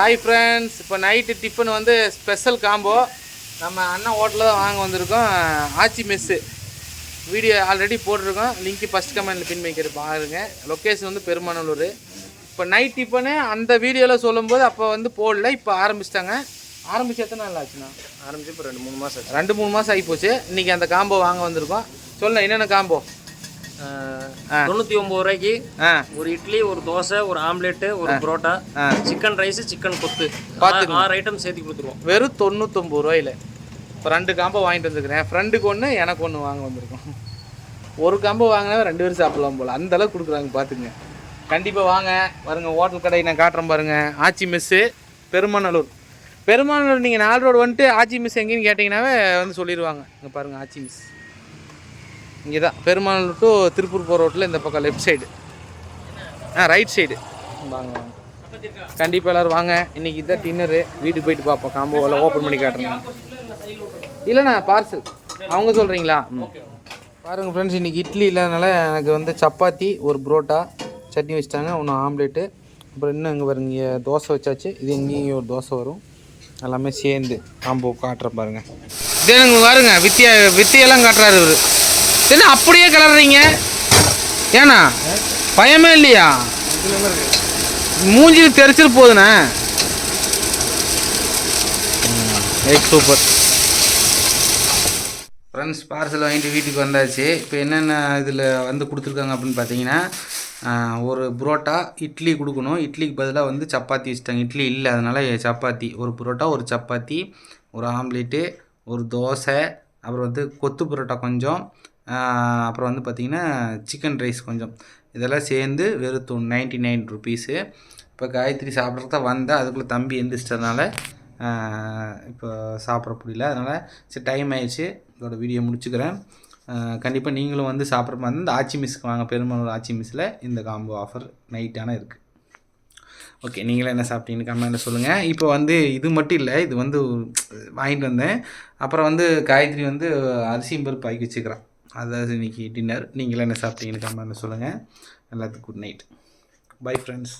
Hi friends இப்போ night tiffin வந்து special combo நம்ம அண்ணன் ஹோட்டலில் தான் வாங்க வந்திருக்கோம். ஆச்சி மெஸ்ஸு வீடியோ ஆல்ரெடி போட்டிருக்கோம். லிங்க் ஃபஸ்ட் கமெண்ட்டில் பின் வைக்கிறது பாருங்க. லொக்கேஷன் வந்து பெருமாநல்லூர் இப்போ நைட் டிஃபனு அந்த வீடியோவில் சொல்லும்போது அப்போ வந்து போடல இப்போ ஆரம்பிச்சிட்டாங்க. ஆரம்பிச்சு எத்தனை நாள் ஆச்சுண்ணா? ஆரம்பிச்சு இப்போ ரெண்டு மூணு மாதம் ரெண்டு மூணு மாதம் ஆகி போச்சு. இன்றைக்கி அந்த காம்போ வாங்க வந்திருக்கோம். சொல்ல என்னென்ன காம்போ ஆ. தொண்ணூற்றி ஒம்பது ரூபாய்க்கு ஒரு இட்லி ஒரு தோசை ஒரு ஆம்லெட்டு ஒரு புரோட்டா. சிக்கன் ரைஸ் சிக்கன் கொத்து. ஆறு ஐட்டம் சேர்த்து கொடுத்துருவோம். வெறும் தொண்ணூத்தொம்பது ரூபாயில. இப்போ ரெண்டு காம்போ வாங்கிட்டு வந்துருக்கிறேன். ஃப்ரெண்டுக்கு ஒன்று எனக்கு ஒன்று வாங்க வந்திருக்கோம். ஒரு காம்போ வாங்கினா ரெண்டு பேரும் சாப்பிடலாம் போல். அந்த அளவுக்கு கொடுக்குறாங்க பார்த்துங்க கண்டிப்பாக வாங்க. பாருங்க ஹோட்டல் கடை நான் காட்டுறேன் பாருங்க. ஆச்சி மெஸ்ஸு பெருமாநல்லூர். பெருமாநல்லூர் நீங்கள் நாலு ரோடு வந்துட்டு ஆச்சி மிஸ் எங்கேன்னு கேட்டிங்கன்னாவே வந்து சொல்லிடுவாங்க. இங்கே பாருங்கள் ஆச்சி மிஸ் இங்கே தான் பெருமாநல்லூர் டு திருப்பூர் போகிற ரோட்டில் இந்த பக்கம் லெஃப்ட் சைடு ஆ ரைட் சைடு வாங்க வாங்க. கண்டிப்பாக எல்லோரும் வாங்க. இன்னைக்கு இதான் டின்னரு வீட்டுக்கு போயிட்டு பார்ப்போம். காம்போவில் ஓப்பன் பண்ணி காட்டுறேங்க இல்லைண்ணா பார்சல் அவங்க சொல்கிறீங்களா பாருங்கள் ஃப்ரெண்ட்ஸ் இன்றைக்கி இட்லி இல்லாதனால எனக்கு வந்து சப்பாத்தி ஒரு புரோட்டா சட்னி வச்சிட்டாங்க ஒன்று ஆம்லேட்டு. அப்புறம் இன்னும் இங்கே பாருங்க இங்கே தோசை வச்சாச்சு. இது இங்கேயும் ஒரு தோசை வரும். எல்லாமே சேர்ந்து காம்போ காட்டுறேன் பாருங்க. இதே எனக்கு பாருங்க வித்தியா வித்தியெல்லாம் காட்டுறாரு இவர். என்ன அப்படியே கிளறீங்க? ஏண்ணா பயமே இல்லையா? மூஞ்சி தெரிச்சிட்டு போகுதுண்ணே சூப்பர் ஃப்ரெண்ட்ஸ் பார்சல் வாங்கிட்டு வீட்டுக்கு வந்தாச்சு. இப்போ என்னென்ன இதில் வந்து கொடுத்துருக்காங்க அப்படின்னு பார்த்தீங்கன்னா ஒரு புரோட்டா இட்லி கொடுக்கணும். இட்லிக்கு பதிலாக வந்து சப்பாத்தி வச்சுட்டாங்க. இட்லி இல்லை அதனால் சப்பாத்தி. ஒரு புரோட்டா ஒரு சப்பாத்தி ஒரு ஆம்லேட்டு ஒரு தோசை அப்புறம் வந்து கொத்து புரோட்டா கொஞ்சம் அப்புறம் வந்து பார்த்திங்கன்னா சிக்கன் ரைஸ் கொஞ்சம். இதெல்லாம் சேர்ந்து வெறும் நைன்ட்டி நைன் ருபீஸு இப்போ காயத்ரி சாப்பிட்றத வந்தால் அதுக்குள்ளே தம்பி எந்திரிச்சிட்டதுனால இப்போ சாப்பிட முடியல. அதனால் சரி டைம் ஆயிடுச்சு. இதோட வீடியோ முடிச்சுக்கிறேன். கண்டிப்பாக நீங்களும் வந்து சாப்பிட்ற மாதிரி இருந்தால் இந்த ஆச்சி மிஸ்க்கு வாங்க. பெருமாள் ஆச்சி மிஸ்ஸில் இந்த காம்போ ஆஃபர் நைட்டான இருக்குது ஓகே நீங்களே என்ன சாப்பிட்டீங்கன்னு கமெண்ட்டில் சொல்லுங்கள் இப்போ வந்து இது மட்டும் இல்லை இது வந்து வாங்கிட்டு வந்தேன். அப்புறம் வந்து காயத்ரி வந்து அரிசியும் பருப்பு ஆக்கி வச்சுக்கிறான். அதாவது இன்னைக்கு டின்னர் நீங்களே என்ன சாப்பிட்டீங்கன்னு கமெண்ட்டில் சொல்லுங்கள் எல்லாத்துக்கும் குட் நைட் பை ஃப்ரெண்ட்ஸ்